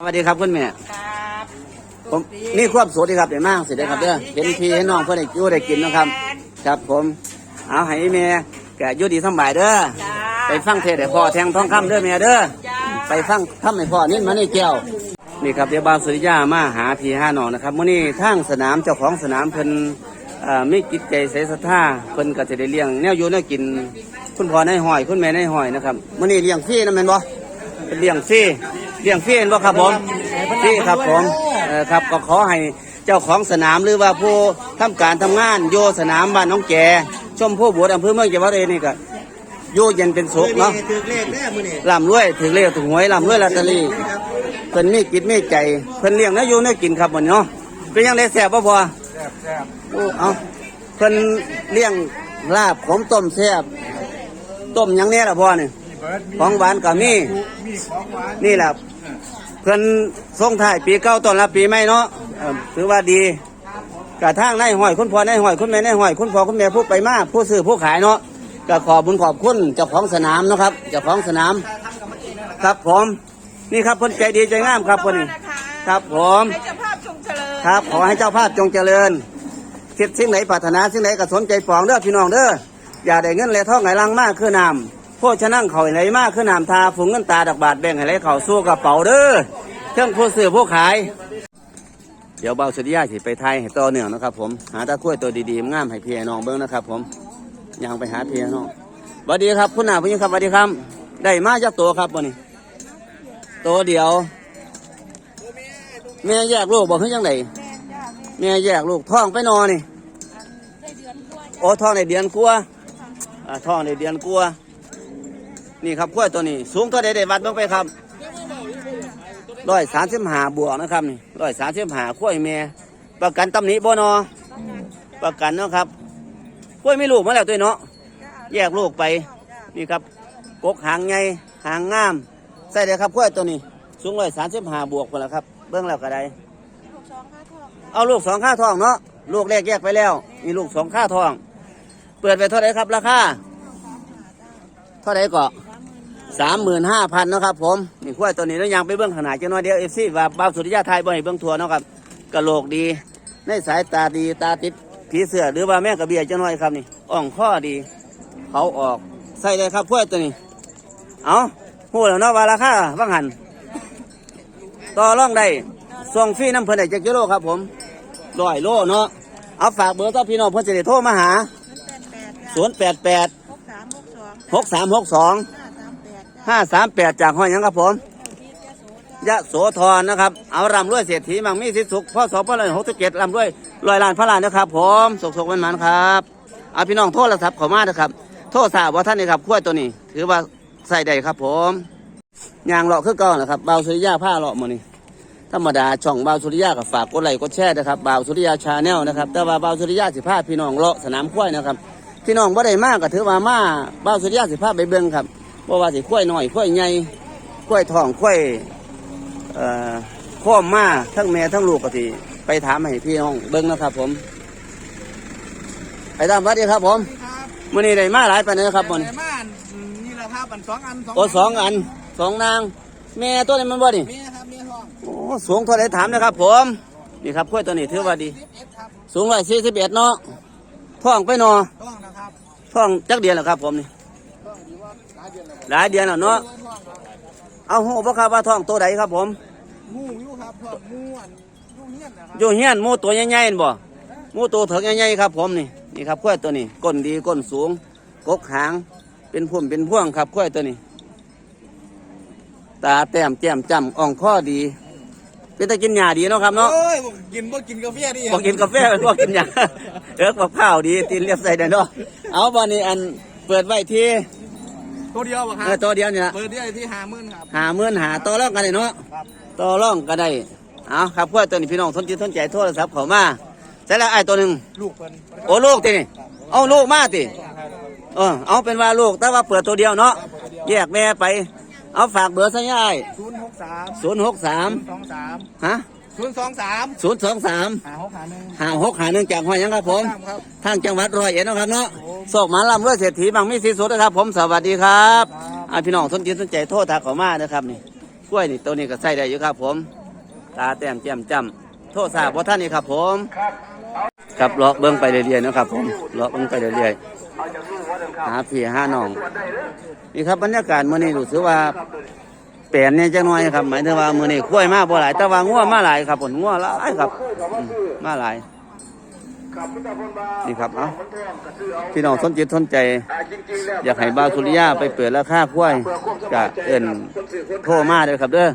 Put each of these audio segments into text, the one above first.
สวัสดีครับคุณแม่ครับผมนี่ควบสวัสดีครับเดี๋ยวมากสิเด้อครับเด้อเห็นพี่ให้น้องเพื่อนได้อยู่ได้กินนะครับ ครับผม เอาให้แม่แกอยู่ดีสำบายเด้อจ้าไปฟังเทศน์ให้พ่อแทงทองคำเด้อแม่เด้อจ้าไปฟังทำให้พ่อนี่มาในแก้วนี่ครับเดี๋ยวบาวสุริยามาหาพี่ห้าน้องนะครับมื้อนี้ทางสนามเจ้าของสนามเพิ่นเอ่อมีจิตใจใสศรัทธาเพิ่นก็จะได้เลี้ยงแนวอยู่แนวกิน คุณพ่อในห้อย คุณแม่ในห้อยนะครับมื้อนี้เลี้ยงฟรีนะแม่นบ่เป็นเลี้ยงฟรีเลี้ยงฟรีเห็นบ่ครับผมฟรีครับผมเออครับก็ขอให้เจ้าของสนามหรือว่าผู้ทำการทำงานโยสนามบ้านน้องแกชมผู้บวชอำเภอเมืองจังหวัดเอนี่ก็อยู่เย็นเป็นสุขเนาะถือเลขแน่มือนี่ร่ำรวยถึงเลขถึงหวยร่ำรวยลอตเตอรี่เพิ่นมีกิจมีใจเพิ่นเลี้ยงเนื้ออยู่เนื้อกินครับหมดเนาะเป็นยังได้แซ่บบ่พอแซ่บแซ่บโอ้เอาเพิ่นเลี้ยงลาบขมต้มแซ่บต้มหยังเนี้ยล่ะพ่อนี่มีเบิร์ดมีของหวานก็มีมีของหวานนี่แหละ เพิ่นส่งท้ายปีเก่าต้อนรับปีใหม่เนาะเอ่อถือว่าดีกระทั่งนายห้อยคุณพ่อนายห้อยคุณแม่นายห้อยคุณพ่อคุณแม่ผู้ไปมาผู้ซื้อผู้ขายเนาะก็ขอบบุญขอบคุณเจ้าของสนามเนาะครับเจ้าของสนาม ครับผมนี่ครับเพิ่นใจดีใจงามครับคนนี้นะคะครับผม ให้เจ้าภาพชมเจริญครับขอให้เจ้าภาพจงเจริญคิดสิ่งไหนปรารถนาสิ่งไหนก็สนใจปองเด้อพี่น้องเด้ออย่าได้เงินและทองไหลลังมากคือน้ำ โภชนั่งเขาไหลมากคือน้ำทาฝูงเงินตาดักบาทแบ่งให้ไหลเข่าสู้กระเป๋าเด้อเครื่องผู้ซื้อผู้ขาย เดี๋ยวเบาสุริยาสิไปไทยให้ต่อเนื่องนะครับ ผมหาตะกล้วยตัวดีๆงามให้พี่ให้น้องเบิ้งนะครับ ผมยังไปหาพี่ให้น้องสวัสดีครับ คุณหน้าผู้หญิงครับสวัสดีครับ ได้มาจากตัวครับวันนี้ตัวเดียว แม่แยกลูกบอกเพิ่งยังไงแม่แยกลูกท้องไปนอนนี่โอ้ท้องในเดือนกลัวาท้องในเดือนกลัวา นี่ครับกล้วยตัวนี้ สูงเท่าใดได้วัดเบ้างไปครับร้อยสามสิบหาบวกนะครับนี่ร้อยสามสิบหากล้วยแม่ประกันตำหนิบ่นอประกันเนาะครับกล้วยไม่ลูกมาแล้วตัวเนาะแยกลูกไปนี่ครับกกหางไงหางงามใส่เลยครับกล้วยตัวนี้สูงร้อยสามสิบหาบวกไปแล้วครับ เบื้องแล้วก็ได้เอาลูกสองค่าทองเนาะลูกแรกแยกไปแล้วมีลูกสองค่าทอง เปิดไปเท่าไหร่ครับราคาเท่าไหร่ก็ สามหมื่นห้าพันนะครับผมนี่กล้วตัวนี้แล้วยังไปเบื้องขนาดจังน้อยเดียวเอฟซีว่าบ้าสุริยาไทยบ่ให้เบื้องทัวร์เนาะครับกระโหลกดี ในสายตาดีตาติดผีเสือหรือว่าแม่กระเบียจังน้อยครับนี่อ่องข้อดี เขาออกใส่เลยครับกล้วตัวนี้ เอาพูดแล้วเนาะว่าราคาว่างหันต่อร่องได้ส่งฟรีน้ำเพิ่นได้จักกิโลครับผมร้อยโลเนาะเอาฝากเบอร์ต่อพี่น้องเพิ่นจะได้โทรมาหา0 8 8หกสาม ห้าสามแปดจากห้อยยังครับผมยะโสธรนะครับ เอารำรวยเศรษฐีมังมีสิทธิสุขพ่อสองพ่อเลยหกสิบเจ็ดรำรวยลอยล้านพระล้านนะครับ ผมสุกสุกมันมันครับเอาพี่น้องโทรศัพท์เข้ามานะครับ โทรศัพท์ว่าท่านนี่ครับขั้วตัวนี้ ถือว่าใส่ได้ครับ ผมยางเลาะคือเก่อนนะครับเบาสุริยาผ้าเลาะมานี่ธรรมดาช่องเบาสุริยากับฝากกดไลค์กดแชร์นะครับเบาสุริยาชาแนลนะครับ แต่ว่าเบาสุริยาสิพาพี่น้องเลาะสนามขั้วนะครับ พี่น้องบ่ได้มากก็ถือว่ามาเบาสุริยาสิพาไปเบิ่งครับ บ่ว่าสิข้วยน้อยข้วยใหญ่ข้วยทองข้วยเอ่อข้อมมาทั้งแม่ทั้งลูกก็สิไปถามให้พี่น้องเบิ่งนะครับ ผม ไปตามวัดดีครับ ผมครับมื้อนี้ได้มาหลายปานนี้ครับมื้อไหนนี้มานี่แหละครับอันสองอันสองโอ้สองอันสองนาง แม่ตัวนี้มันบ่นี่มีครับมีห้องโอ้สูงเท่าไหรถามนะครับ ผม นี่ครับข้วยตัวนี้ถือว่าดีสิบเอ็ดครับสูงร้อยสี่สิบเอ็ดเนาะท้องไปเนาะต้องนะครับท้องจักเดือนแล้วครับ ผมนี่ต้องดีว่า หลายเดือนแล้วหลายเดือนแล้วเนาะท้องครับเอาหูบ่ครับว่าท้องตัวใดครับผมงูอยู่ครับท้องงูอันงูเหี้ยนนะครับอยู่เฮียนหมูตัวใหญ่ๆนี่บ่หมูตัวเถิกใหญ่ๆครับผมนี่ นี่ครับข้วยตัวนี้ก้นดีก้นสูง กกหาง เป็นพุ่มเป็นพ่วงครับข้วยตัวนี้ ตาแต้มแจ่มจำอ่องข้อดี เป็นตะกินหญ้าดีเนาะครับเนาะโอ้ยบ่กินบ่กินกาแฟดิบอกกินกาแฟเป็นบอกกินหยังเอิกบอกข้าวดีตีนเรียบใส่ได้เนาะเอาบอนี้อันเปิดไว้ที่ ตัวเดียวบ่ครัเออบตัวเดียวเนี่ยเปิดได้ที่ห้าหมื่นครับ หาเมื่นหาต่อรองกันเลยเนาะครับ ต่อรองกันได้เอาครับเพื่อตัวนี้พี่น้องสนใจสนใจโทรศัพท์เขามาใช่แล้วไอ้ตัวหนึ่งลูกเพิ่นโอ้ลูกตีนี่เอาลูกมาติเออเอาเป็นว่าลูกแต่ว่าเปิดตัวเดียวเนาะแยกแม่ไป เอาฝากเบอร์สัญญาณศูนย์หกสามศูนย์หกสามสองสามฮะ ศูนย์สองสามศูนย์สองสามหาหกหาหนึ่งหาหกหาหนึ่งจากห้อยหยังครับผมตามครับ ทางจังหวัดร้อยเอ็ดเนาะครับเนาะโศกหมาลำรวยเศรษฐีบางมีสีสุดนะครับ ผมสวัสดีครับครับอ่าพี่น้องสนใจสนใจโทษทางเขามานะครับนี่กล้วยนี่ตัวนี้ก็ใส่ได้อยู่ครับ ผม ตาแต้มแจ่มจำโทษสาบ่ท่านนี่ครับ ผมครับเลาะเบิ้งไปเรื่อยๆนะครับ ผมเลาะเบิ้งไปเรื่อยๆหาพี่หาน้องนี่ครับบรรยากาศมื้อนี้รู้สึกว่า แปลนเนี่ยจังน้อยครับ หมายถึงว่ามื้อนี้กล้วยมาบ่หลายแต่ว่างัวมาหลายครับผมงัวหลายครับอืมมาหลาย นี่ครับเอ้าพี่น้องสนจิตสนใจ อยากให้บ่าวสุริยาไปเปิดราคากล้วยก็เอิ้นโทรมาเด้อครับเด้อ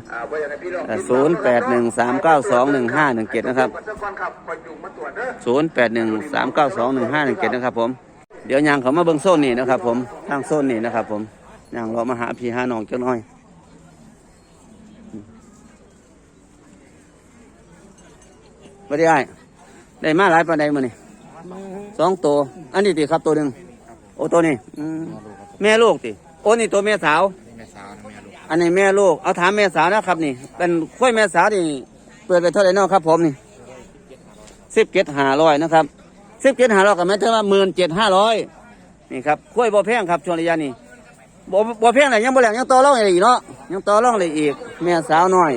ศูนย์แปดหนึ่งสามเก้าสองหนึ่งห้าหนึ่งเจ็ดนะครับศูนย์แปดหนึ่งสามเก้าสองหนึ่งห้าหนึ่งเจ็ดนะครับ ผม เดี๋ยวยางเขามาเบิ้งโซนนี่นะครับ ผมทางโซนนี่นะครับ ผมยางเรามาหาพี่หาน้องเจ้าน้อย ไม่ได้ได้มาหลายปานใดมื้อนี่สองตัว อันนี้ติครับตัวหนึ่งโอ้ตัวนี้อืมแม่ลูกติโอ้นี่ตัวแม่สาว แม่สาวนะแม่ลูกอันนี้แม่ลูกเอาถามแม่สาวนะครับนี่ เป็นข้อยแม่สาวนี่เปิดไปเท่าไหร่เนาะครับ ผมนี่สิบเจ็ดห้าร้อยนะครับสิบเจ็ดห้าร้อยกับแม่เท่าว่าหมื่นเจ็ดห้าร้อยนี่ครับข้อยบ่แพงครับช่วงระยะนี้บ่บ่แพงเลยยังบ่แหลงยังต่อรองอะไรอีกเนาะยังต่อรองอะไรอีก แม่สาวน้อย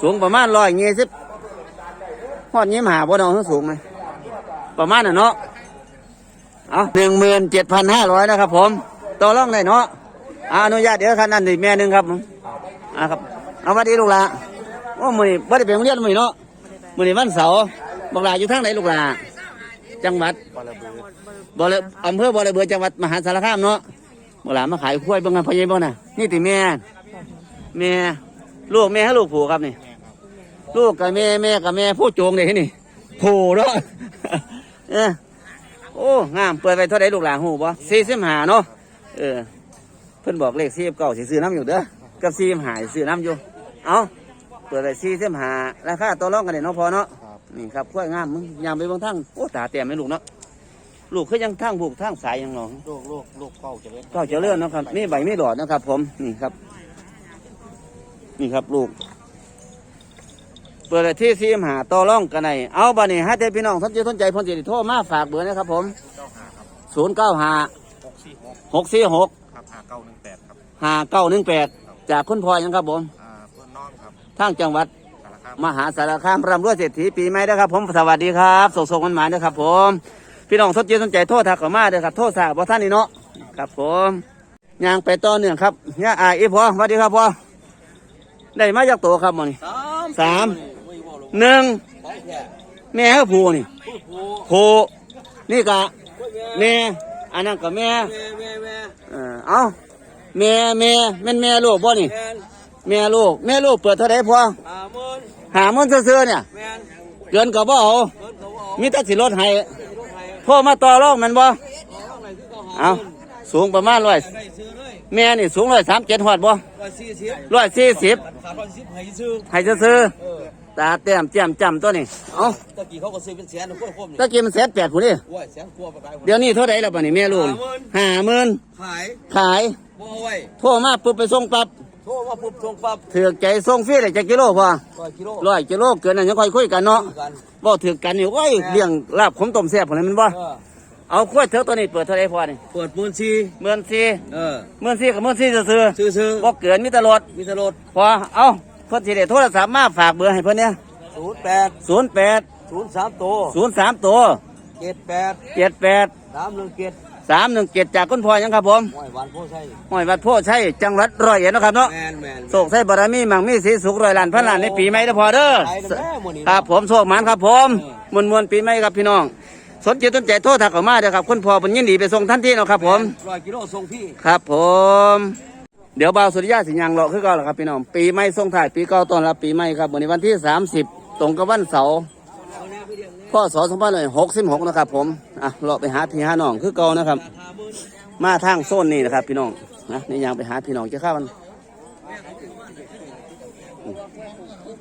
สูงประมาณร้อยเงี้ยสิบ หอดยิ้มหาบ่น้องสูงไหมประมาณน่ะเนาะเอาหนึ่งหมื่นเจ็ดพันห้าร้อยนะครับผมต่อรองได้เนาะอาอนุญาตเดี๋ยวคันนั้นอีกแม่หนึ่งครับอ่าครับเอามาดีลูกหลาโอ้มือนี้บ่ได้ไปโรงเรียนมือเนาะมือนี้วันเสาร์บักหลาอยู่ทางไหนลูกหลาจังหวัดบอลเบือบ่เลยอำเภอบ่เลยเบือจังหวัดมหาสารคามเนาะบักหลามาขายกล้วยบิ่งกันพ่อใหญ่บ่น่ะนี่ติแม่แม่ลูกแม่ให้ลูกผูครับนี่ ลูกกับแม่แม่กับแม่ผู้โจงเลยนี่ผูเนาะเออโอ้งามเปิดไปเท่าไหร่ลูกหลาหูบ่สี่สิบห้าเนาะเออเพิ่นบอกเลขสี่เก้าสิซื้อน้ำอยู่เด้อกับสี่หายซื้อน้ำอยู่ เอาเปิดไปสี่สิบห้าราคาต่อรองกันเลยเนาะพอเนาะครับนี่ครับกล้วยงามมึงยามไปเบางทั้งโอ้ตาเต็มไหมลูกเนาะลูกคือยังทั้งผูกทั้งสายยังหนองลูกลูกลูกเก้าจะเล่นก็เจะเลื่อนนาะครับนี่ใบไม่หลอดนะครับ ผมนี่ครับ นี่ครับลูก เปิดไปที่สี่หาต่อรองกันไหนเอาบัดนี้ให้เด็พี่น้องท่านจะสนใจเพนจิตโทรมาฝากเบอร์นะครับผมเก้าห้าครับศูนย์เก้าห้าหกสี่หกหกสี่หกครับห้าเก้าหนึ่งแปดครับห้าเก้าหนึ่งแปดจากคุณพลอยยังครับผมอ่าเพื่อนน้องครับทางจังหวัดสารคามมหาสารคามร่ำรวยเศรษฐีปีใหม่นะครับผมสวัสดีครับส่งส่งมันหมายนะครับผม พี่น้องสนใจสนใจโทษทักเข้ามาเด้อครับโทษสาบ่ท่านนี่เนาะครับผมย่างไปต่อเนื่องครับย่าอายอีพอสวัสดีครับพ่อได้มาจากตัวครับหมอนี่สาม หนึ่งแม่เขาผูนี่ผูนี่กะแม่อันนั้นก็แม่เออเอาแม่แม่แม่นแม่ลูกบ่นี่แม่ลูกแม่ลูกเปิดเท่าไหร่พอหามันซื้อๆเนี่ยเกินกับบ่เอามีแต่สิรถให้พ่อมาต่อรองแมันบ่เอาสูงประมาณร้อยแม่นี่สูงร้อยสามเจ็ดหอดบ่ร้อยสี่สิบร้อยสี่สิบขาดร้อยสิบให้ซื้อให้ซื้อๆ ตาแต้มแจ่มจำตัวนี่เอาตะกี้เขาก็ซื้อเป็นแสนนะพวกผมนี่ตะกี้มันแสนแปดผู้นี่โอ้ยแสนกลัวไปไปเดี๋ยวนี้เท่าไหร่แล้วป่ะนี่แม่ลูกห้าหมื่นขายขายบ่เอาไว้โทรมาปุ๊บไปส่งปั๊บโทรมาปุ๊บส่งปั๊บถือใจส่งฟรีเลยจะกิโลพอร้อยกิโลร้อยกิโลเกินนั้นยังค่อยคุยกันเนาะกันบ่ถือกันนี่โอ้ยเลี้ยงลาบขมต้มแซ่บพวกนี้มันบ่เออเอาขวดเถอะตัวนี้เปิดเท่าไรพอนี่เปิดปูนซีเมื่อนซีเออเมื่อนซีกับเมื่อนซีซื่อซื้อซื้อๆบ่เกินมีแตลอดมีตลดพอเอา เพิ่นสิได้โทรศัพท์มาฝากเบอร์ให้เพิ่นเนี่ยศูนย์แปด08ศูนย์สามโต03ตัวเจ็ดแปด78สามหนึ่งเจ็ด317จากคุณพ่อยังครับผมห้อยหวานโพใช่ห้อยวัดโพชัยจังหวัดร้อยเอ็ดเนาะครับเนาะแมนแมนโศกใส่บารมีมั่งมีสีสุขร้อยล้านพันล้านในปีใหม่เด้อพอเด้อขายแต่แม่หมดนี่ครับผมโชคหมานครับผมมวนมวนๆปีใหม่ครับพี่น้องสนใจต้นใจโทษทักเข้ามาเด้อครับคุณพ่อเป็นยินดีไปส่งท่านที่เนาะครับผมร้อยกิโลส่งพี่ครับผม เดี๋ยวบ่าวสุริยาสิยังรอคือเก่าแหละครับพี่น้องปีใหม่ส่งถ่ายปีเก่าต้อนรับปีใหม่ครับวันนี้วันที่ 30 ตรงกับวันเสาร์พศ2566นะครับ ผมอะเลาะไปหาพี่หาน้องคือเก่านะครับ มาทางโซนนี่นะครับ พี่น้องนะนี่ยังไปหาพี่น้องจะข้ามัน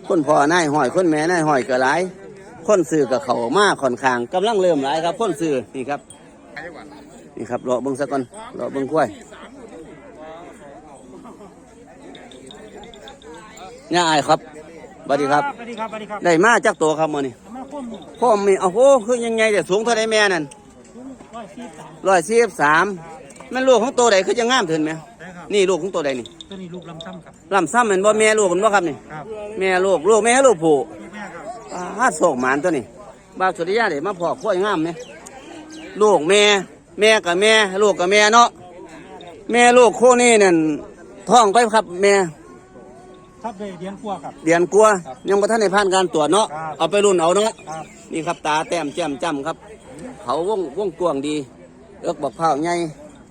คนพ่อนายห้อยคนแม่นายห้อยก็หลายคนซื้อกับเขามาค่อนข้างกำลังเริ่มหลายครับ คนซื้อนี่ครับนี่ครับรอเบิ้งสักก่อนรอเบิ้งกล้วย เนี่ยอายครับสวัสดีครับ สวัสดีครับสวัสดีครับได้มาจากตัวครับมื้อนี้มาคมพ่อมีโอ้โหคือยังไงแต่สูงเท่าไรแม่นั่นร้อยสี่สามร้อยสี่สิบสามแม่นลูกของตัวใดคือจะงามถึงไหมนะครับนี่ลูกของตัวใดนี่ตัวนี้ลูกลำซ้ำครับลำซ้ำแมันบ่แม่ลูกแมันบ่ครับนี่ครับแม่ลูกลูกแม่ลูกผู้แม่ครับอ่าฮาดโศกหมานตัวนี้บ่าวสุริยาเด้มาพอกล้วยงามเนี่ยลูกแม่แม่กับแม่ ลูกกับแม่เนาะแม่ลูกคู่นี้นั่นท้องไปครับแม่ ทับได้เดียนกลัวครับ เดือนกลัวายังบ่ทันได้ผ่านการตรวจเนาะครับ เอาไปรุ่นเอาเนาะครับนี่ครับตาแต้มแจ่มจ้ำครับ เขาวงวงกวางดีเอิกบอกเผาใหญ่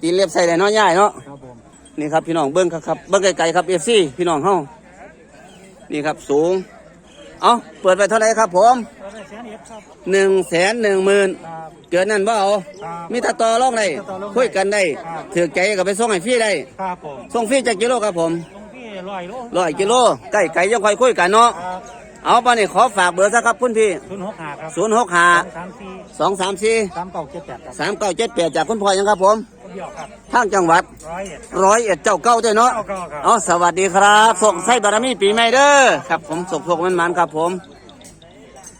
ตีนเล็บใส่ได้เนาะย่ายเนาะ ครับผมนี่ครับพี่น้องเบิ้งครับครับเบิ้งไกลๆครับเอฟซีพี่น้องเฮานี่ครับสูง เอาเปิดไปเท่าไหร่ครับผมตัวได้แสนเอฟครับหนึ่งแสนหนึ่งหมื่นครับ เกินนั่นบ่เอาครับมีแตาต่อรองได้มีแต่ต่อรองได้คุยกันได้ครับ ถือใจก็ไปส่งให้ฟรีได้ครับผมส่งฟรีจากกิโลครับผมต รงที่ลอยโลร้อยกิโลใกล้ไก่ยังค่อยคุยกันเนาะครับเอาปานี่ขอฝากเบอร์ซะครับคุณพี่ศูนย์หกห้าครับศูนย์หกห้าสามสี่สองสามสี่สามเก้าเจ็ดแปดครับสามเก้าเจ็ดแปดจากคุณพ่อยังครับผมคนเดียวครับทางจังหวัดร้อยเอ็ดร้อยเอ็ดเจ้าเก้าด้วยเนาะเก้าเก้าครับเอาสวัสดีครับส่งไส้บารมีปีใหม่เด้อครับผมส่งพวกมันมันๆครับผม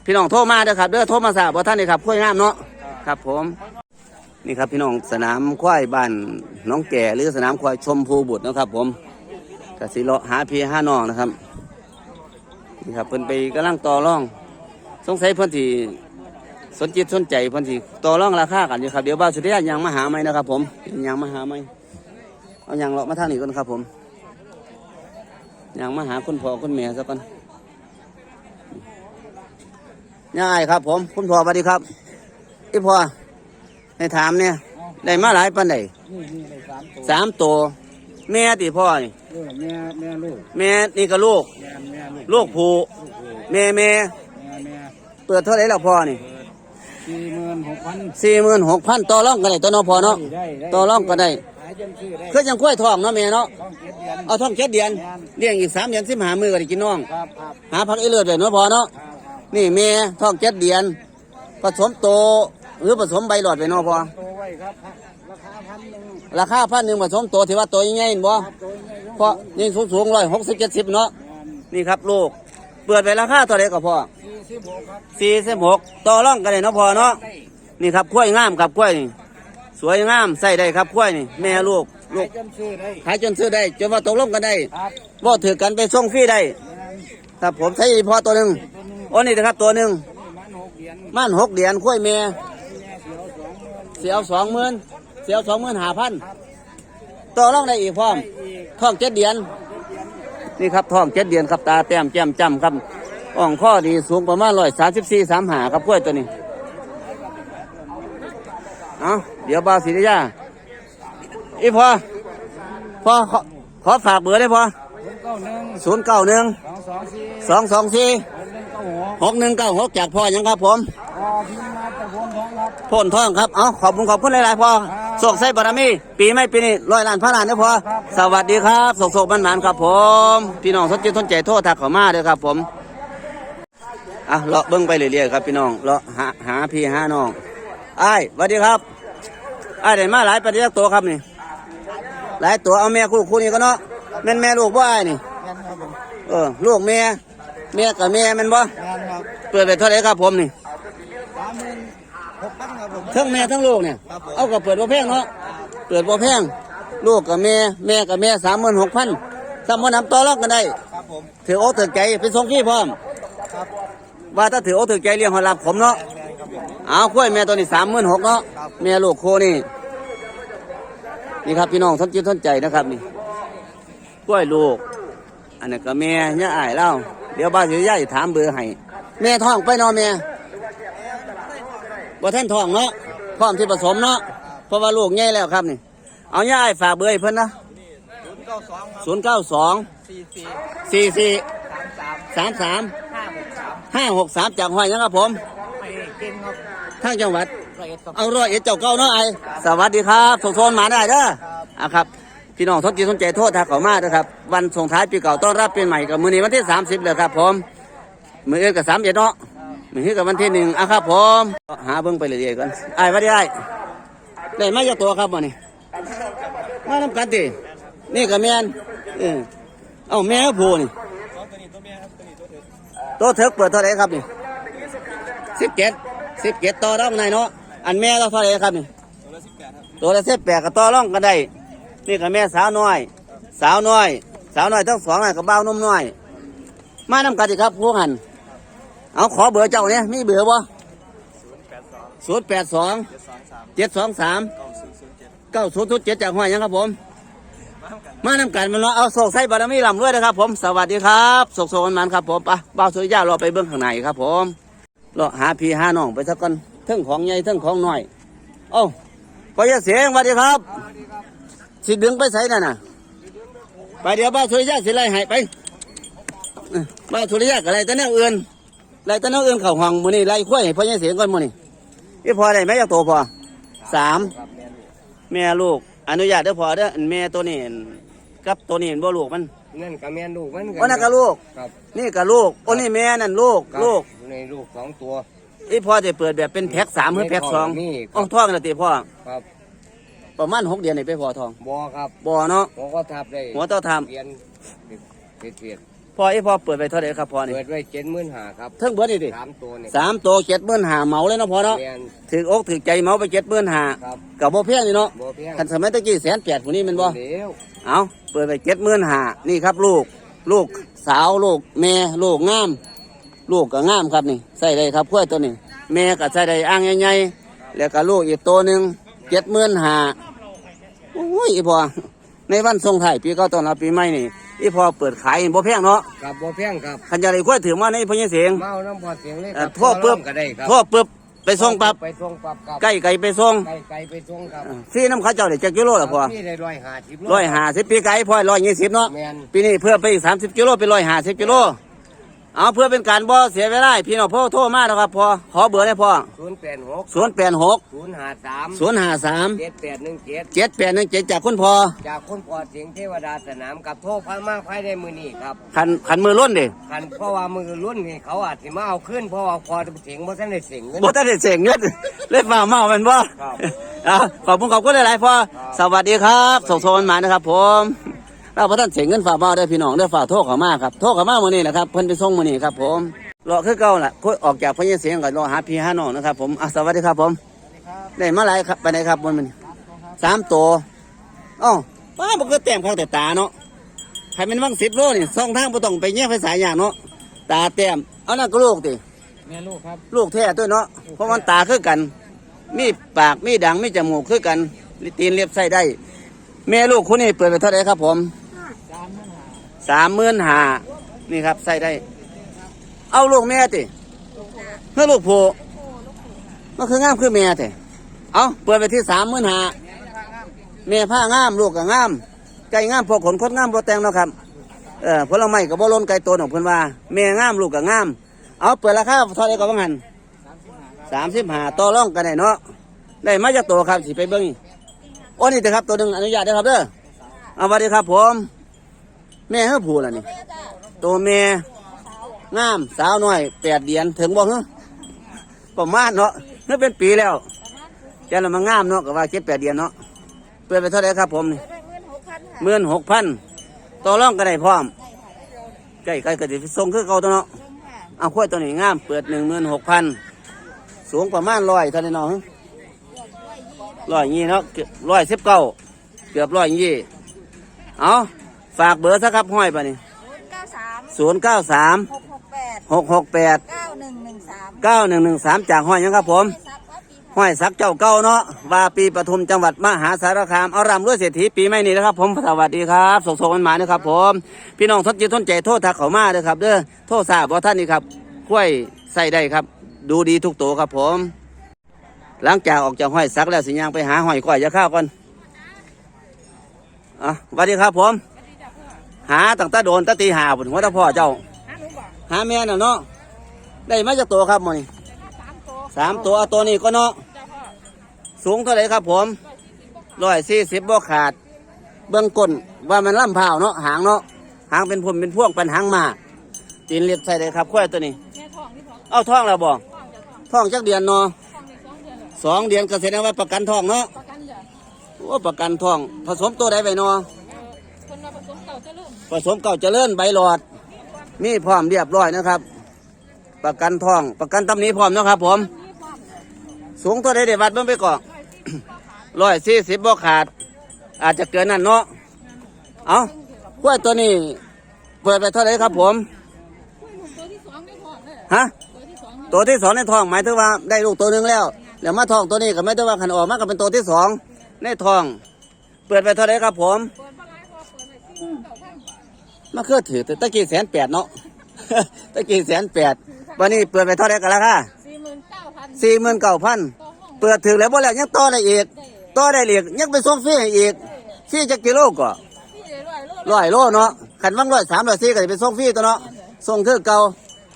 พี่น้องโทรมาเด้อครับเด้อโทรมาสาบว่าท่านนี่ครับคุยงามเนาะครับผมนี่ครับพี่น้องสนามควายบ้านน้องแก่หรือสนามควายชมพูบุตรเนาะครับผม กสิเลาะหาพี่ห้าน้องนะครับนี่ครับเพิ่นไปกำลังต่อรอง สงสัยเพิ่นที่สนจิตสนใจเพิ่นที่ต่อรองราคากันอยู่ครับเดี๋ยวบ้าวสุดท้ายยังมาหาไหมนะครับ ผมยังมาหาไหมเอายังเลาะมาทางนี้ก่อนครับ ผมยังมาหาคุณพ่อคุณแม่ซะก่อนยายครับ ผมคุณพ่อสวัสดีครับอีพ่อในถามเนี่ยได้มาหลายปันใดนี่นี่เลยสามตัวสามตัว แม่ติพ่อนี่เออแม่แม่ลูกแม่นี่ก็ลูก แม่แม่ลูกลูกผู้แม่แม่แม่แม่เปิดเท่าไหร่แล้วพ่อนี่สี่หมื่นหกพันสี่หมื่นหกพันต่อรองกันได้ตัวเน้องพ่อเนาะได้ได้ต่อรองก็ได้ขายจนซื้อได้คือยังกล้วยทองเนาะแม่เนาะต้องเก็บเดือนเอาท่องเจ็ดเดือนเลี้ยงอีกสามเดือนสิบหามือก็ได้กินน้อง ครับครับหาพักอีเลือดเลยเนาะพ่อเนาะครับครับนี่แม่ท่องเจ็ดเดือน ผสมโตหรือผสมใบหลอดไปเนาะพ่อ โตไว้ครับ ราคาพันหนึ่งผสมโตถือว่าโตยังไงเห็นบ่ครับโตยังไงเพราะยิ่งสูงสูงร้อยหกสิบเจ็ดสิบเนาะแม่นนี่ครับลูก เปิดไปราคาเท่าไหร่ก็พอสี่สิบหกครับสี่สิบหกต่อร่องกันเลยเนาะพอเนาะได้นี่ครับกล้วยงามครับกล้วยนี่สวยงามใส่ได้ครับกล้วยนี่แม่ลูกลูขากยจนซื้อได้ขายจนซื้อได้ จนว่าตกลงกันได้ครับว่าถือกันไปส่งฟรีได้แม่นครับผมใช้พอตัวหนึ่งตัวหนึงโอ้นี่นะครับตัวหนึ่งนี่มันหกเดือนม่านหกเดือนกล้วยแม่แม่เสียวสองหมื่น เสียวสองหมื่นเสียวสองหมื่นห้าพันต่อร่องได้อีกพร้อมได้อีกท้องเจ็ดเดือน นี่ครับท้องเจ็ดเดือนครับตาแต้มแจ่มจ้ำครับอ่องข้อดีสูงประมาณร้อยสามสิบสี่สามหาครับกล้วยตัวนี้เอาเดี๋ยวบาวศิริยาอีพอพอขอขอฝากเบอร์ได้พอศูนย์เก้าหนึ่งศูนย์เก้าหนึ่งสองสองสี่สองสองสี่หนึ่งเก้าหกหกหนึ่งเก้าหกจากพ่อยังครับผมพอพิมพ์มาจากพนท้องครับพ่นทองครับ เอาขอบคุณขอบคุณหลายๆพ่อ โศกไส้บารมี ปีไม่ปีนี้ร้อยล้านพันล้านเด้อพ่อสวัสดีครับโศกโศกมันหมานๆครับผม พี่น้องสนใจสนใจโทษทักเข้ามาเด้อครับผมอะเลาะเบิ้งไปเรื่อยๆครับพี่น้องเลาะหาหาพี่หาน้องอ้ายสวัสดีครับอ้ายได้มาหลายประเดี๋ยวตัวครับนี่ หลายตัวเอาแม่คู่คู่นี้ก็เนาะแม่นแม่ลูกบ่อ้ายนี่งานครับผมเออลูกแม่แม่กับแม่แม่นบ่งานครับเปิดไปเท่าไหร่ครับผมนี่ สามหมื่นหกพันครับผม ทั้งแม่ทั้งลูกเนี่ยครับผมเอากับเปิดบ่แพงเนาะ เปิดบ่แพง ลูกกับแม่ แม่กับแม่สามหมื่นหกพันสามหมื่นนำต่อรองกันได้ครับผมถือโอ้ถือใจเป็นทรงที่พร้อมครับว่าถ้าถือโอ้ถือใจเลี้ยงหอยลับผมเนาะแมนครับผมเอากล้วยแม่ตัวนี้สามหมื่นหกเนาะครับแม่ลูกโคนี่ นี่ครับพี่น้องสนจิตสนใจนะครับนี่กล้วยลูก อันนี้ก็แม่ย่าอายเล่าเดี๋ยวบ้านเสียย่าจะถามเบอร์ให้ แม่ท้องไปเนาะแม่บ่ท่านท้องเนาะ พร้อมที่ผสมเนาะเพราะว่าลูกใหญ่แล้วครับนี่ เอาย่าอายฝากเบอร์ให้เพิ่นนะศูนย์เก้าสองครับศูนย์เก้าสองสี่สี่สี่สี่สามสามสามสามห้าหกสามห้าหกสามจากห้อยนะครับผมไปเก่งครับทางจังหวัดร้อยเอ็ดครับเอาร้อยเอ็ดเจ้าเก้าเนาะไอสวัสดีครับส่งโซนมาได้เด้ออะครับพี่น้องทนจิตสนใจโทษทักเขามาเด้อครับ วันส่งท้ายปีเก่าต้อนรับปีใหม่กับมื้อนี้วันที่ 30เลยครับผม มื้ออื่นกับสามเอ็ดเนาะมื้อ นี้กับวันที่หนึ่งอะครับผมหาเบิ่งไปเรื่อยๆก่อนไอ้วัดได้ได้มาจากตัวครับวันนี้มาทำกันตินี่กับแม่นเออเอ้าแม่ผู้นี่ตัวเถิกเปิดเท่าไรครับนี่สิบเจ็ดสิบเจ็ดต่อร่องในเนาะอันแม่ก็เท่าไรครับนี่ตัวละสิบแปดกับต่อร่องกันได้นี่กับแม่สาวน้อย สาวน้อย สาวน้อยทั้งสองน่ะกับเบ้านุ่มน้อย มานำกันสิครับพวกหัน เอาขอเบอร์เจ้าเนี่ยมีเบอร์บ่ศูนย์แปดสองเจ็ดสองสามเก้าศูนย์ศูนย์เจ็ดจากห้อยหยังครับผม มานำกันมันเนาะเอาโศกไส้บารมีลำด้วยนะครับผม สวัสดีครับโศกโศกมันครับผมปะบ่าวสุริยารอไปเบื้องข้างในครับผมรอหาพี่หาน้องไปสักกันเทั้งของใหญ่เทั้งของน้อยเอ้าพอยาเสียงสวัสดีครับสิดึงไปใส่นั่นน่ะไปเดี๋ยวบ้าวสุริยาสิไล่ให้ไปบ้าวสุริยากับไรแต่แนวอื่น ไรแต่แนวอื่นเข่าห้องมือนี่ไล่ขั้วให้พอยาเสียงก่อนมือนี่อีพอได้ไหมอยากโตพอสามแม่ลูก อนุญาตเด้อพอเด้ออันแม่ตัวนี้อันกับตัวนี้อันบ่ลูกมันนั่นกับแม่ลูกมันโอ้นั่นก็ลูก ครับนี่ก็ลูกโอ้นี่แม่นั่นลูกครับลูกในลูกสองตัวอีพอจะเปิดแบบเป็นแพ็คสามหรือแพ็คสองมีครับอ๋อท้องนะติพ่อครับประมาณหกเดือนนี่ไปพอทองบอครับบ่เนาะผมก็ทับได้หัวเต้าทเปลี่ยนเปลี่ยนเปลี่ยนำ พออีพอเปิดไปเท่าไหร่ครับพอนี่เปิดไว้เจ็ดหมื่นหาครับเทิงเบิดนี่ดิสามตัวนี่สามตัวเจ็ดหมื่นหาเหมาเลยเนาะพอเนาะเปลี่ยนถืออกถือใจเหมาไปเจ็ดหมื่นหาครับ กับบ่เพียงนี่เนาะบอเพียงคันสมัยตะกี้แสนแปดผู้นี้แมันบ่ เดี๋ยวเอาเปิดไปเจ็ดหมื่นหานี่ครับลูก ลูกสาวลูกแม่ลูกงาม ลูกก็งามครับนี่ใส่ได้ครับกล้วยตัวนี้ แม่ก็ใส่ได้อ่างใหญ่ๆแล้วก็ลูกอีกตัวหนึ่งเจ็ดหมื่นหาโอ้ยอีพอในวันทรงไทายปีเก็ต้อนรับปีใหม่นี่ อีพอเปิดขายบ่แพงเนาะครับบอเพียงครับขันจะได้กล้วยถือมาในพญเสียงเมาน้ำพอเสียงเลยคเอ่รัอบโทษปึ๊บก็ได้ครับโทษปึ๊บไปส่งปั๊บไปส่งปั๊บครับใกล้ไก่ไปส่งไก่ไก่ไปส่งครับอ่าฟรีน้ำเข้าเจ้าได้จักกิโลละพอพี่ได้ร้อยห้าสิบโลร้อยห้าสิบปีไก่พอร้อยยี่สิบเนาะแมนปีนี้เพื่อไปอีกสามสิบกิโลเป็นร้อยห้าสิบกิโล เอาเพื่อเป็นการบ่เสียเวลาให้พี่น้องพ่อโทรมานะครับพอขอเบอร์ได้พอศูนย์แปดหกศูนย์แปดหกศูนย์ห้าสามศูนย์ห้าสามเจ็ดแปดหนึ่งเจ็ดเจ็ดแปดหนึ่งเจ็ดจากคุณพอจากคนปอดเสียงเทวดาสนามกับโทษพระมากภายในมือนี้ครับขันขันมือล้นดิคันเพราะว่ามือรุ่นนี่เขาอาจจะมาเอาขึ้นเพราะว่าพอเสียงบ่ทันได้เสียงเงิน บ่ได้เสียงเงินเล่นมาเมาเป็นบ่ครับอะขอบคุณขอบคุณหลายๆพ่อสวัสดีครับส่งโซนมานะครับผม เราพระท่านเสียเงินฝากเมาได้อพี่น้องได้อฝากโทษเขามาครับโทษเขามามื้อนี้นะครับเพิ่นไปส่งมื้อนี้ครับผมรอคือเก่าล่ะคุยออกจากพญเสียงก็รอหาพี่หาน้องนะครับผมอะสวัสดีครับผมได้มาหลายครับไปไหนครับบนมันสามตัวอ้าวป้าบ่คือแต้มข้างแต่ตาเนาะใครเป็นวังสิบโลนี่สองทางบ่ต้องไปแยกไปสายอย่างเนาะตาแต้มเอานั่นก็ลูกติแม่ลูกครับลูกแท้ด้วยเนาะเพราะมันตาคือกัน มีปากมีดังมีจมูกคือกันลิตีนเรียบไส้ได้ แม่ลูกคนนี้เปิดไปเท่าไหร่ครับผม สามหมื่นหานี่ครับใส่ได้ เอาลูกแม่ติเพื่อลูกโผล่มันคืองามคือแม่ติเอาเปิดไปที่สามหมื่นหาแม่ผ้างามลูกก็งามไก่งามพวกขนคดงามพวกแตงเนาะครับเออผลไม้กับบ่ล้นไก่ตัวของเพิ่อนว่าแม่งามลูกก็งาม เอาเปิดราคาเท่าไรก็ว่างั้นสามสิบห้าต่อร่องกันได้เนาะได้มาจากตัวครับสิไปเบิ้งนี่โอ้นี่เถอะครับตัวหนึ่งอนุญาตได้ครับเด้อเอาสวัสดีครับผม แม่เฮ้อผูล่ะนี่ตัวแม่งามสาวน้อยแปดเดือนถึงบ่เฮ้อประมาณเนาะเฮ้อเป็นปีแล้วจะละมางามเนาะก็ว่าเจ็ดแปดเดือนเนาะเปิดไปเท่าไหร่ครับผมนี่หมื่นหกพันต่อรองกันได้พร้อมใกล้ใกล้ก็จะส่งคือเก่าตัวเนาะเอาขั้วยตัวนี้งามเปิดหนึ่งหมื่นหกพันสูงประมาณร้อยเท่านั้นเนาะร้อยยี่เนาะร้อยสิบเก้าเกือบร้อยยี่เอา ฝากเบอร์สักครับห้อยไปนี่เก้าสามศูนย์เก้าสามหกหกแปดหกหกแปดเก้าหนึ่งหนึ่งสามเก้าหนึ่งหนึ่งสามจากห้อยหยังครับผมซับว่าปีห้อยสักเจ้าเก้าเนาะว่าปีปทุมจังหวัดมหาสารคามเอารำรวยเศรษฐีปีใหม่นี้นะครับ ผมสวัสดีครับส่งส่งมันมานะครับ ผม พี่น้องทนจิตทนใจโทษทักเขามาเด้อครับเด้อโทษทราบว่าท่านนี่ครับกล้วยใส่ได้ครับ ดูดีทุกตัวครับผม หลังจากออกจากห้อยสักแล้วสิยางไปหาห้อยก้อยจะข้าวก่อนอะสวัสดีครับผม หาตั้งแต่โดนตั้งตีหาบุญหัวตาพ่อเจ้า หาแม่น่ะเนาะได้มาจากตัวครับหมอนี่สามตัวเอาตัวนี้ก็เนาะสูงเท่าไหร่ครับผมร้อยสี่สิบบ่ขาด เบื้องก้นว่ามันล่ำเผาวเนาะหางเนาะหางเป็นพุ่มเป็นพวงเป็นหางมาตีนเรียบใส่เลยครับควายตัวนี้ เอาท้องแล้วบ่ท้องจักเดือนเนาะสองเดือนก็แสดงว่าประกันท้องเนาะโอ้ประกันท้อง ผสมตัวใดไปเนาะ ผสมเก่าเจริญใบหลอด มีพร้อมเรียบร้อยนะครับ ประกันทองประกันตำนี้พร้อมนะครับ ผม สูงตัวใดเดียวัดเบิ่งไปก่อนร้อยสี่สิบบ่ขาด อาจจะเกินนั่นเนาะเอากล้วยตัวนี้เปิดไปเท่าไหร่ครับ ผมตัวที่สองไม่พอเลยฮะตัวที่สองในท้องหมายถึงว่าได้ลูกตัวหนึ่งแล้วแล้วมาท้องตัวนี้ก็ไม่ได้ว่าขันออกมาก็เป็นตัวที่สองในท้อง เปิดไปเท่าไหร่ครับผมเปิด มาหลายพอเปิดเลยที่เก่าพันมาคือถือแต่ตะกี้แสนแปดเนาะ ตะกี้แสนแปดวันนี้เปิดไปเท่าไหร่กันแล้วค่ะสี่หมื่นเก้าพันสี่หมื่นเก้าพันต่อห้องเปิดถือแล้วบ่แล้วยังต่อได้อีกต่อได้อีกยังไปส่งฟรีให้อีกฟรีจะกิโลก็พี่เลยร้อยโลร้อยโลเนาะขันว่างร้อยสามร้อยสี่ก็จะไปส่งฟรีตัวเนาะส่งคือเก่า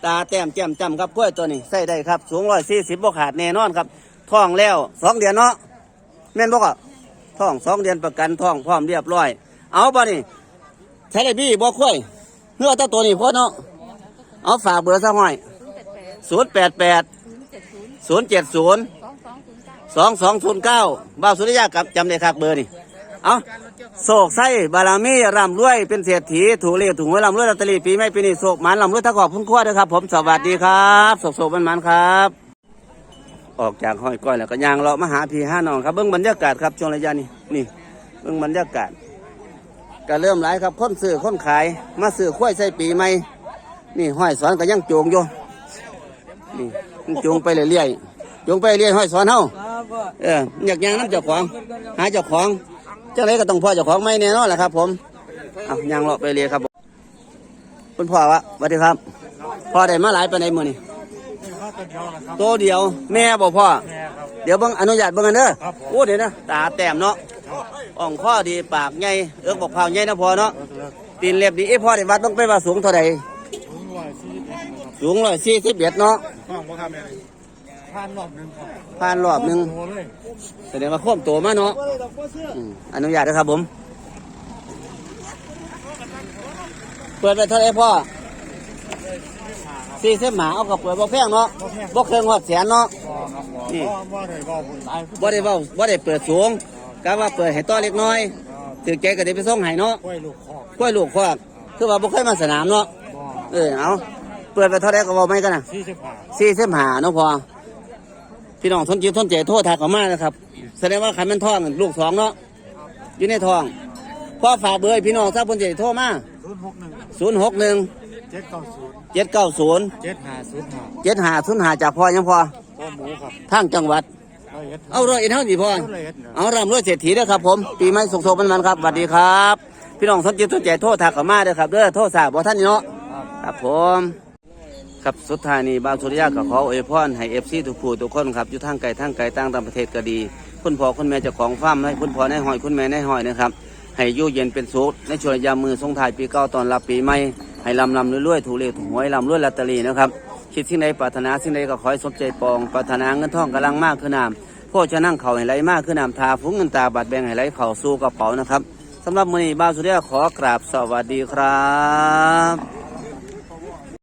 ตาแต้มแจ่มจำครับกล้วยตัวนี้ใส่ได้ครับ สูงร้อยสี่สิบบ่ขาดแน่นอนครับท้องแล้วสองเดือนเนาะแม่นบ่ก็ท้องสองเดือนประกันท้องพร้อมเรียบร้อย เอาป่ะนี่ ใช้ได้พี่บ่ค่อยเนื้อตัวตัวนี้พอเนาะเอาฝากเบอร์ซะห้อยศูนย์แปดแปดศูนย์เจ็ดศูนย์สองสองศูนย์เก้าบ้าวสุริยากับจำได้ครับเบอร์นี่เอาโศกไส้บารมีร่ำรวยเป็นเศรษฐีถูกเรียกถูกหวยร่ำรวยลอตเตอรี่ปีไม่ปีนี้โศกมันร่ำรวยถ้าขอบพุ่นขั้วด้วยครับ ผมสวัสดีครับโศกโศกมันมันครับ ออกจากห้อยก้อยแล้วก็ยางเลาะมาหาพี่ห้าน้องครับเบื้องบรรยากาศครับช่วงระยะนี้นี่เบื้องบรรยากาศ ก็เริ่มหลายครับคนซื้อคนขาย มาซื้อข้วยใส่ปีใหม่นี่ห้อยสอนก็ยังโจงอยู่นี่มันโจงไปเรื่อยๆโจงไปเรื่อยๆห้อยสอนเฮาครับว่าเอออยากยังน้ำเจ้าของ หาเจ้าของเจ้าไรก็ต้องพ่อเจ้าของไม่แน่นอนแหละครับ ผมเอายังเลาะไปเรียครับผมคุณพ่อวะสวัสดีครับพ่อได้มาหลายไปในมือนี่ข้าตัวเดียวนะครับตัวเดียวแม่บอกพ่อแม่ครับเดี๋ยวเบังอนุญาตเบังกันเด้อครับผมโอ้เดี๋ยวนะตาแต้มเนาะ อ่องข้อดีปากใหญ่เอื้อกบอกเผาใหญ่นะพ่อเนาะตีนเล็บดีเอ้พ่อได้วัดต้องไปว่าสูงเท่าใดถึงร้อยสี่สิบเอ็ดนะครับสูงร้อยสี่สิบเอ็ดเนาะข้างบ่ครับแม่ผ่านรอบหนึ่งครับผ่านรอบหนึ่งโตเลยแสดงว่าโค้มตัวมาเนาะอืมอนุญาตนะครับผม เปิดไปเท่าไหรพ่อสี่สิบหมาเอากับเปิดบ่แพงเนาะบ่เครื่องหอดแสนเนาะ บ่ครับบ่นี่ บ่บ่ได้บ่บุญหลายบ่ได้เว้าบ่ได้เปิดสูง กะว่าเปิดให้ต่อเล็กน้อยครับถือใจก็ได้ไปส่งให้เนาะกล้วยลูกคอกกล้วยลูกคอกคือว่าบ่เคยมาสนามเนาะบ่เออเอาเปิดไปเท่าไหรก็บ่ไม่กันน่ะสี่สิบห้าสี่สิบหาเนาะพอพี่น้องทนจิตทนใจโทษทักเขามานะครับแสดงว่าขันมันท้องลูกสองเนาะอยู่ในท้องพ่อฝากเบอร์ให้พี่น้องทราบคนใจโทรมาศูนย์หกหนึ่งศูนย์หกหนึ่งเจ็ดเก้าศูนย์เจ็ดเก้าศูนย์เจ็ดห้าศูนย์ห้าเจ็ดหาศูนย์หาจากพ่อยังพอตัวหมูครับทางจังหวัดร้อย เอ็ดเอาร้อยเอ็ดเท่าดีพ่อร้อยเอ็ดเนี่ยเอาร่ำรวยเศรษฐีเด้อครับผมปีใหม่สุขโสมันมันๆครับสวัสดีครับ พี่น้องสนจิตสนใจโทษทักเขามาเด้อครับเด้อโทษสาบ่ท่านนี่เนาะครับครับผมครับสุดท้ายนี้บางสุริยะก็ขออวยพรให้เอฟซีทุกผู้ทุกคนครับอยู่ทางไกลทางไกลต่างต่างประเทศก็ดี คุณพ่อคุณแม่เจ้าของฟาร์มให้คุณพ่อในหอยคุณแม่ในหอยนะครับให้อยู่เย็นเป็นสุขในช่วงยามมือสงท้ายปีเก่าตอนรับปีใหม่ให้ลำลำรวยๆถูกเลขถูกหวยลำรวยลอตเตอรี่นะครับคิดสิ่งใดปรารถนาสิ่งใดก็ขอให้สมใจปองปรารถนาเงินทองกำลังมากขึ้นน้ำ พ่อจะนั่งเข่าให้ไหลมากขึ้นน้ำทาฟุ้งเงินตาบัดแบงให้ไหลเข่าสู้กระเป๋านะครับสำหรับมือนี้บาสุริยขอกราบสวัสดีครับ